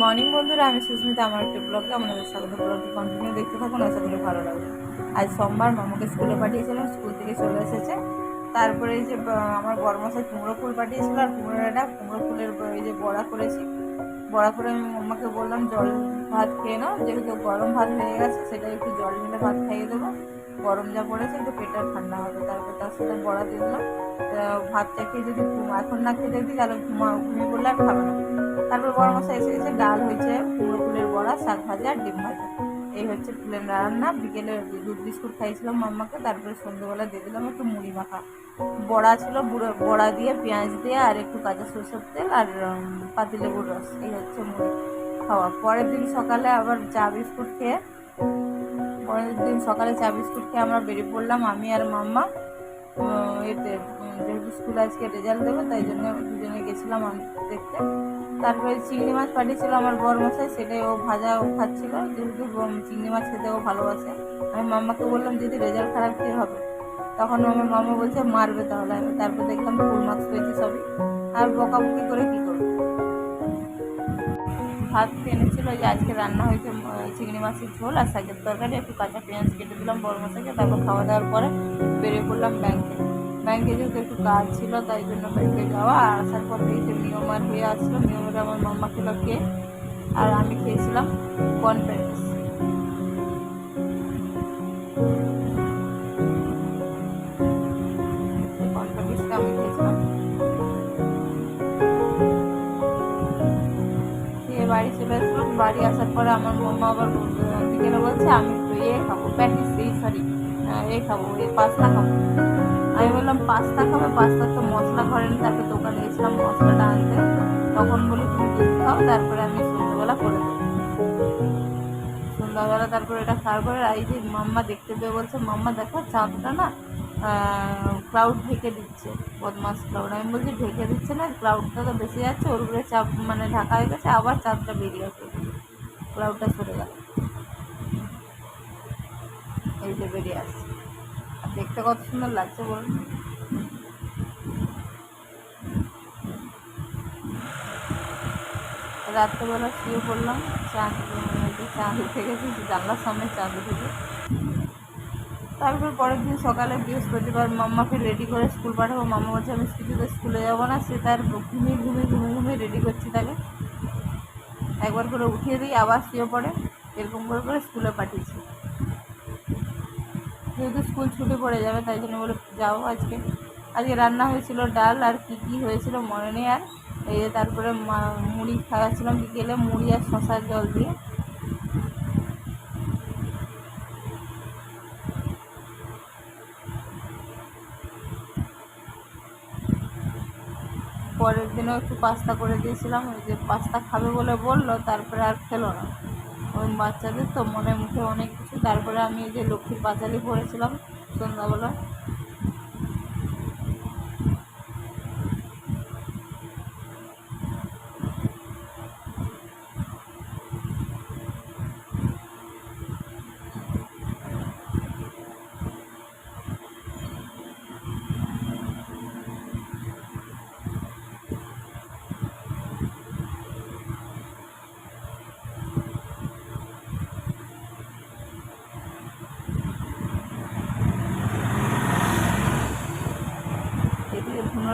Morning বন্ধুরা, আমি সুস্মিতা। আমার একটা ব্লগে আপনাদের স্বাগত। ব্লগটি কন্টিনিউ দেখতে থাকুন আশা করি ভালো লাগবে। আজ সোমবার, মামাকে স্কুলে পাঠিয়েছিলাম। স্কুল থেকে চলে এসেছে। তারপরে এই যে আমার বড়মশাই কুমড়ো ফুল পাঠিয়েছিল। আর কুমড়োটা কুমড়ো ফুলের এই যে বড়া করেছি। বড়া করে আমি মামাকে বললাম, জল ভাত খেয়ে নাও। যেহেতু গরম ভাত হয়ে গেছে সেটা একটু জল মিলে ভাত খাইয়ে দেবো। গরম যা পড়েছে, একটু পেটটা ঠান্ডা হবে। তারপর তার সাথে বড়া দিয়ে দিলাম। ভাতটা খেয়ে যদি ঘুম- এখন না খেতে দিই তাহলে ঘুমা, ঘুমিয়ে পড়লে আর খাবে না। তারপর বড় মশাই এসে গেছে, ডাল হয়েছে কুমড়ো ফুলের বড়া, শাক ভাজা, আর ডিম ভাজা। এই হচ্ছে ফুলের রান্না। বিকেলে দুধ বিস্কুট খাইছিলাম মাম্মাকে, তারপরে সন্ধ্যেবেলা দিয়ে দিলাম একটু মুড়ি মাখা। বড়া ছিল, বুড়ো, বড়া দিয়ে, পেঁয়াজ দিয়ে, আর একটু কাঁচা সরষের তেল, আর পাতিলেবুর রস। এই হচ্ছে মুড়ি খাওয়া। পরের দিন সকালে আবার চা বিস্কুট খেয়ে পরের দিন সকালে চা বিস্কুট খেয়ে আমরা বেরিয়ে পড়লাম, আমি আর মাম্মা। এতে যেহেতু স্কুল আজকে রেজাল্ট দেবে, তাই জন্য দুজনে গেছিলাম দেখতে। তারপরে চিংড়ি মাছ পাঠিয়েছিল আমার বর মশাই সেটাই ও ভাজা ও খাচ্ছিল। যেহেতু চিংড়ি মাছ খেতে ও ভালোবাসে। আমি মাম্মাকে বললাম, যদি রেজাল্ট খারাপ কী হবে। তখন আমার মামা বলছে, মারবে তাহলে। আমি তারপর দেখলাম ফুল মার্কস পেয়েছি সবই। আর বকাবকি করে কী করব? ভাত এনেছিল যে আজকে রান্না হয়েছে চিংড়ি মাছের ঝোল আর শাকের তরকারি, একটু কাঁচা পেঁয়াজ কেটে দিলাম, বড় মশাকে তারপর খাওয়া দাওয়ার পরে বেরিয়ে পড়লাম ব্যাংকে ব্যাংকে যেহেতু একটু কাজ ছিল, তাই জন্য ব্যাংকে যাওয়া আর আসার পর যে নিয়মার হয়ে আসলো। নিয়মের আমার মাম্মা খেলো খেয়ে আর আমি খেয়েছিলাম কনফারেন্সটা বাড়ি আসার পরে আমার মাম্মা আবার বিকেলে বলছে, আমি তো ইয়ে খাব, প্যাটিস এই সরি এ খাব এই পাস্তা খাব। আমি বললাম, পাস্তা খাবে? পাস্তা তো মশলা করেনি তারপরে দোকানে গেছিলাম মশলাটা আনতে। তখন বলি, তুমি দুধ খাও, তারপরে আমি সন্ধ্যাবেলা করে দেবো। সন্ধ্যাবেলা তারপরে এটা খাওয়ার পরে এই যে মাম্মা দেখতে পেয়ে বলছে, মাম্মা, দেখো চাঁদটা না ক্লাউড ঢেকে দিচ্ছে, বদমাস ক্লাউড আমি বলছি, ঢেকে দিচ্ছে না ক্লাউডটা তো বেশি যাচ্ছে, ওর উপরে চাপ মানে ঢাকা হয়ে গেছে, আবার চাঁদটা বেরিয়ে আসে ক্লাউডটা সরে গেল। এই যে বেরিয়ে আসছে। দেখতে কত সুন্দর লাগছে বলুন। রাত্রেবেলা শুয়ে পড়লাম যে চাঁদ উঠে গেছে জানলার সামনে চাঁদ উঠেছে তারপর পরের দিন সকালে বৃহস্পতিবার মাম্মাকে রেডি করে স্কুল পাঠাবো। মাম্মা বলছে, আমি কিছুতে স্কুলে যাব না। সে তার ঘুমিয়ে ঘুমিয়ে ঘুমিয়ে ঘুমিয়ে রেডি করছি তাকে। একবার করে উঠিয়ে দিই, আবার শুয়ে পড়ে, এরকম করে করে স্কুলে পাঠিয়েছি। যেহেতু স্কুল ছুটি পড়ে যাবে, তাই জন্য বলে যাব আজকে। আজকে রান্না হয়েছিল ডাল, আর কী কী হয়েছিল মনে নেই আর। এই তারপরে মুড়ি খাওয়াচ্ছিলাম বিকেলে, মুড়ি আর শশার জল দিয়ে। পরের দিনও একটু পাস্তা করে দিয়েছিলাম, ওই যে পাস্তা খাবে বলে বলল, তারপরে আর খেলো না। ওই বাচ্চাদের তো মনে মুখে অনেক কিছু, তারপরে আমি যে লক্ষ্মীর পাঁচালি পড়েছিলাম সন্ধ্যাবেলা।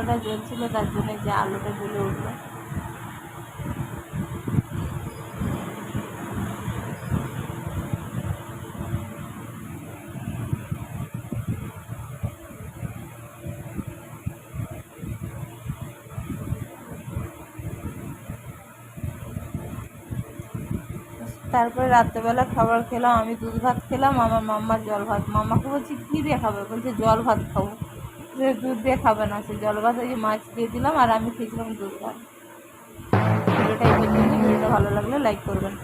এদিকে জ্বলছিল, তার জন্য যে আলোটা জ্বলে উঠল। তারপরে রাত্রেবেলা খাবার খেলাম, আমি দুধ ভাত খেলাম আমার মাম্মার জল ভাত। মাম্মাকে বলছি, কী দিয়ে খাবে বলছে, জল ভাত খাব। সে দুধ দিয়ে খাবে না সে জল ভাত ওই যে মাছ দিয়ে দিলাম আর আমি খেয়েছিলাম দুধ ভাত। ভিডিওটা ভিডিওটা ভালো লাগলে লাইক করবেন।